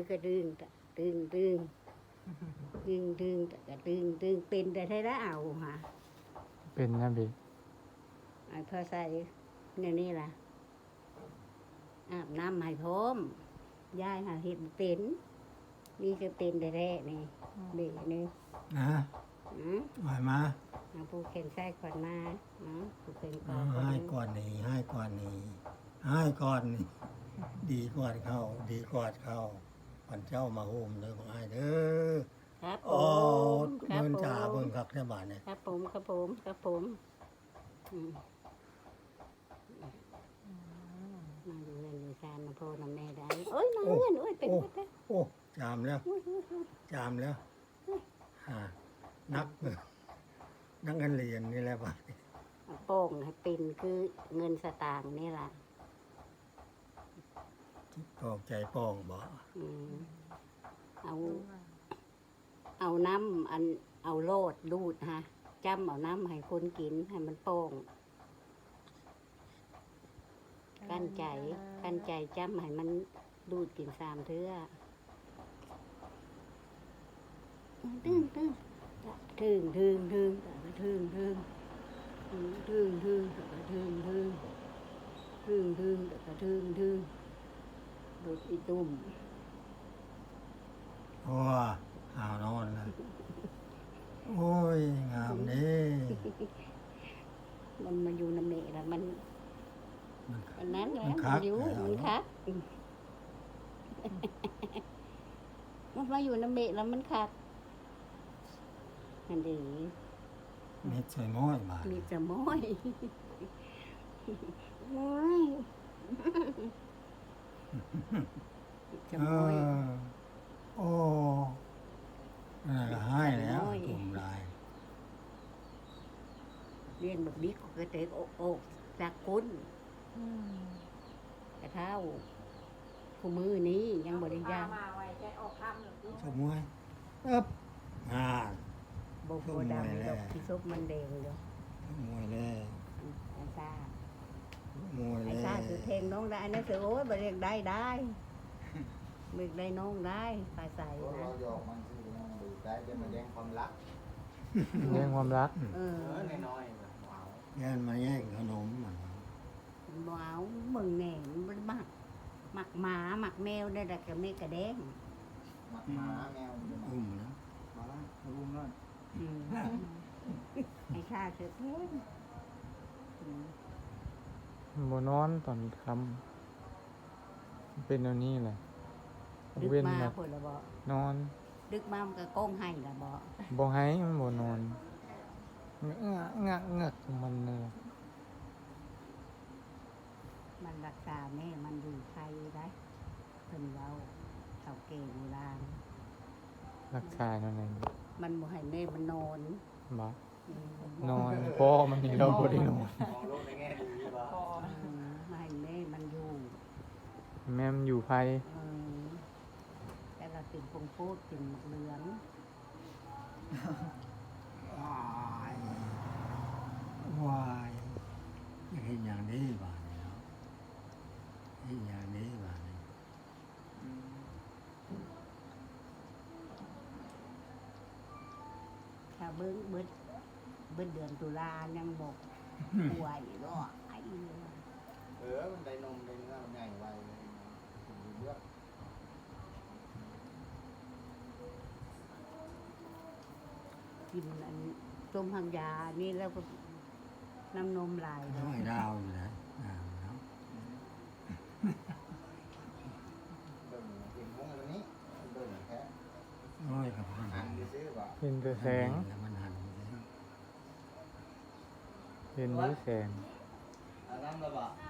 คือกระดึงตะตึงตึงตึงตึงตะกระตึงตึงเป็นแต่ไทยละเอาฮะเป็นนะบีไอ้พอใส่เนี่ยนี่ล่ะอาบน้ำให้พร้อมยายหาเห็ดบ่เป็นนี่ก็เป็นแต่แรกนี่เด็กนี่นะอืมไหวมาเอาผู้เข็นใส่ขวัญมาอืมผู้เข็นก่อเอานให้ก่อนนี่ให้ก่อนนี่ให้ก่อนนี่ดีก่อนเข้า ดีก่อนเข้า วันเจ้ามาโฮมเด้อของอ้ายเด้อครับผโอ้มครับเบิ่นผมจ่าเบิ่งคักแท้บาดเนี่ยครับผมครับผมครับผมอืมมาดูเงินดูชานมาโพน้ำแม่ได้เอ้ยมาเงินเอ้ยเป็นโอ้ไปได้โอ้จามแล้ว อุ้ยอุ้ยอุ้ยจามแล้วฮะนักเบิ่งนักเงินเหรียญนี่แหละบาดนี้เอาโป่งให้เป็นคือเงินสตางค์นี่ล่ะจิต ปอกใจปองบ่อืมเอาเอาน้ำอันเอาโลดดูดฮะจำเอาน้ำให้คนกินให้มันโป่งกั้นใจกั้นใจจำให้มันดูดกินสามเทื่อตึ้งตึ้งถึงถึงถึงถึงถึงถึงถึงถึงถึงถึงถึงถึงถึงดูดอีตุ่ มโอ้อาวนอนแล้วโอ้ย งามเด้มันมาอยู่น้ำเมะแล้วมันมันอันนั้นแหละมันมัคันกอยู่แล้วมันคักอืมมันมาอยู่น้ำเมะแล้วมันคักอันดีเม็ดสวยม้อยบาดมีจะม้อยม้อย จะเอม้อยอโอ้นั่นก็ให้แล้วโอ้ยตุ่มลาย เรียนแบบนี้ก็เตะอกอกจากกุ้นกระเท้าคู่มือนี้ยังบริยางมาไว้ใจออกคำหรือสมวยอึ๊บอ่าโบโบดำดอกที่ซุปมันแดงเดียวสมวยแล้วไอ้ซ่าสมวยไอ้แล้วซ่าคือเพลงน้องได้นะคือโอ้ยบเรียกได้ได้ มึกได้น้องได้ปลาใสเราหยอกมันสิยังดูได้จะมาแย่งความรักเรื่องความรัก เอเอออน้อยๆแบบว้าวแย่นมาแย่งขนมมันว้าวมึงแหน่มันมักหมักหมาหมักแมวได้แต่กับแม่กระแดงหมักหมาแมวมันอุ้มนะมาละอุ้มแล้อืมไอ้ซ่าคือเพลงอืมบนอนตอนคำเป็นอันนี้แหละ ดึกเว้นมาแบบผลละบ่นอนดึกมามันก็โก้งให้ละบ่บ่ให้มันบ่นอนเงะงะงะของมันเลยมันรักษาแม่มันอยู่ไทยได้เพิ่นเว้าเต่าเก่โบราณรักษาหนั่นเองมันบ่ให้แม่มันนอนบ่อืมนอนพ่อมันนี่เราบ่ได้นอน มองโลกในแง่ดีป่ะพออืมไม่ให้แม่มันอยู่ แม่มันอยู่ไผ เอ อแต่เราติดพงโพดติดเหลืองว้ายว้ายอยากเห็นอย่างนี้บ้านเนาะเห็นอย่างนี้บ้านนี้ถ้าเบิ้งเบิดเบิดเดือนตุลายังบอกป่วยรอไอ้เออมันได้นมได้เนื้อมันใหญ่ไวเลยถึงเลือก กินอันต้มหังยานี่แล้วก็น้ำนมไหลายน้อยดาวอยู่นะอ่าเนาะเบิ่งกินมุ้งตัวนี้เบิ่งแค่น้อยกับมันอัหันนที่ซื้อป่ะเห็นแต่แสงแล้วมันหันไปแล้วเห็นนี้แสง อันนั้นละป่ะอ่า